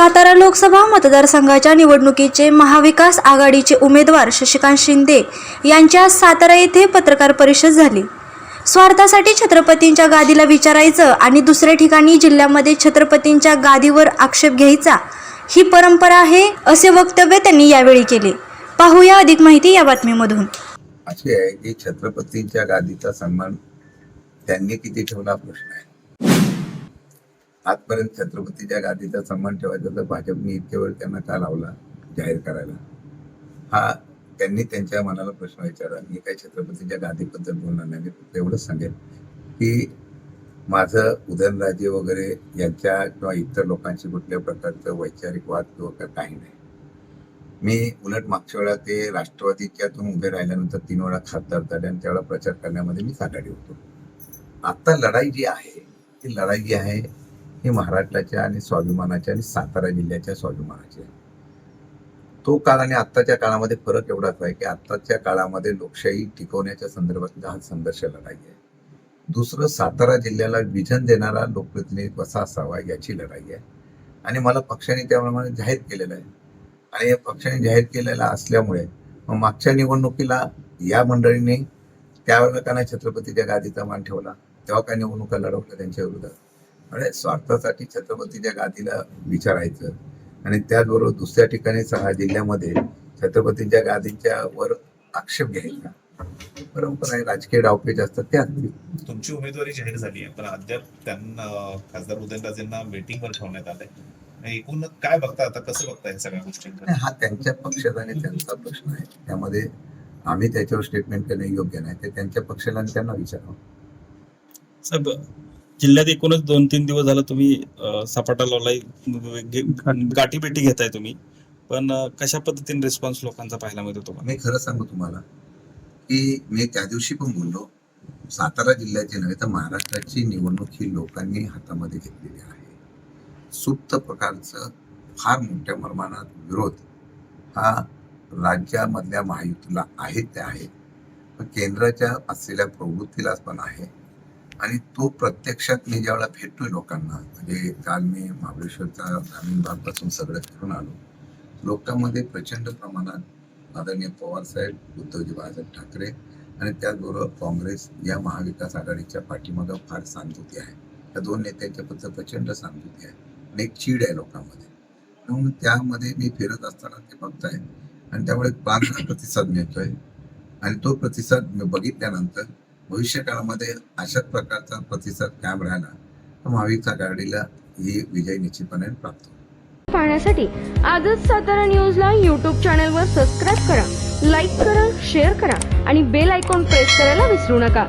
सातारा लोकसभा मतदारसंघाच्या निवडणुकीचे महाविकास आघाडीचे उमेदवार शशिकांत शिंदे यांच्या सातारा येथे पत्रकार परिषद झाली. स्वार्थासाठी छत्रपतींच्या गादीला विचारायचं आणि दुसऱ्या ठिकाणी जिल्ह्यामध्ये छत्रपतींच्या गादीवर आक्षेप घ्यायचा ही परंपरा आहे असे वक्तव्य त्यांनी यावेळी केले. पाहूया अधिक माहिती या बातमीमधून. अशी आहे की छत्रपतींच्या गादीचा सन्मान त्यांनी किती ठेवला प्रश्न आहे. आजपर्यंत छत्रपतीच्या गादीचा सन्मान ठेवायचा तर भाजपने इतके वेळ त्यांना का लावला जाहीर करायला? हा त्यांनी त्यांच्या मनाला प्रश्न विचारला. मी काही छत्रपतीच्या गादीबद्दल बोलणार नाही. मी फक्त एवढंच सांगेन की माझं उदयनराजे वगैरे यांच्या किंवा इतर लोकांशी कुठल्या प्रकारचं वैचारिक वाद किंवा काही नाही. मी उलट मागच्या वेळा ते राष्ट्रवादीच्यातून उभे राहिल्यानंतर तीन वेळा खासदार झाले आणि त्यावेळा प्रचार करण्यामध्ये मी आघाडी होतो. आता लढाई जी आहे ती लढाई जी आहे ही महाराष्ट्राच्या आणि स्वाभिमानाच्या आणि सातारा जिल्ह्याच्या स्वाभिमानाचे. तो काळ आणि आत्ताच्या काळामध्ये फरक एवढाच आहे की आत्ताच्या काळामध्ये लोकशाही टिकवण्याच्या संदर्भातला हा संघर्ष लढाई आहे. दुसरं सातारा जिल्ह्याला विजन देणारा लोकप्रतिनिधी कसा असावा याची लढाई आहे. आणि मला पक्षाने त्याप्रमाणे जाहीर केलेलं आहे. आणि या पक्षाने जाहीर केलेला असल्यामुळे मग मागच्या निवडणुकीला या मंडळीने त्यावेळेला का नाही छत्रपतीच्या गादीचा मान ठेवला. तेव्हा काय निवडणुका लढवल्या त्यांच्या विरोधात? म्हणजे स्वार्थासाठी छत्रपतीच्या गादीला विचारायचं. आणि त्याचबरोबर दुसऱ्या ठिकाणी सहा जिल्ह्यामध्ये छत्रपतीच्या गादीच्या वर आक्षेप घ्यायचा. परंपरा आहे राजकीय डावपेच असतात त्या तुमची उमेदवारी जाहीर झाली आहे पण अद्याप त्यांना खासदार उदयनराजेंना मीटिंगवर ठेवण्यात आलंय. एकूण काय बघता आता कसं बघता या सगळ्या आणि हा त्यांच्या पक्षाचा आणि त्यांचा प्रश्न आहे. त्यामध्ये आम्ही त्याच्यावर स्टेटमेंट करणे योग्य नाही ते त्यांच्या पक्षाला आणि त्यांना विचारावं. साहेब जिल्ह्यात एकूणच दोन तीन दिवस झालं तुम्ही सपाटा लावलाय गाठी गाठीभेटी घेताय तुम्ही. पण कशा पद्धतीने रिस्पॉन्स लोकांचा पाहायला मिळतो तुम्हाला? मी खरं सांगू तुम्हाला की मी त्या दिवशी पण बोललो. सातारा जिल्ह्याची नव्हे तर महाराष्ट्राची निवडणूक ही लोकांनी हातामध्ये घेतलेली आहे. सुप्त प्रकारचं फार मोठ्या प्रमाणात विरोध हा राज्यामधल्या महायुतीला आहे ते आहे. केंद्राच्या असलेल्या प्रवृत्तीला पण आहे. आणि तो प्रत्यक्षात मी ज्यावेळेला भेटतोय लोकांना म्हणजे काल मी महाबळेश्वरचा ग्रामीण भागपासून सगळं फिरून आलो लोकांमध्ये प्रचंड प्रमाणात आदरणीय पवार साहेब उद्धवजी बाळासाहेब ठाकरे आणि त्याचबरोबर काँग्रेस या महाविकास आघाडीच्या पाठीमागं फार सहानुभूती आहे. त्या दोन नेत्यांच्या बद्दल प्रचंड सहानुभूती आहे आणि एक चीड आहे लोकांमध्ये. म्हणून त्यामध्ये मी फिरत असताना ते बघताय आणि त्यामुळे फार प्रतिसाद मिळतोय आणि तो प्रतिसाद बघितल्यानंतर भविष्यकाळामध्ये अशाच प्रकारचा प्रतिसाद कायम राहिला तर महाविकास आघाडीला ही विजय निश्चितपणे प्राप्त पाहण्यासाठी आजच सातारा न्यूजला यूट्यूब चॅनलवर सबस्क्राईब करा लाईक करा शेअर करा आणि बेल आयकॉन प्रेस करायला विसरू नका.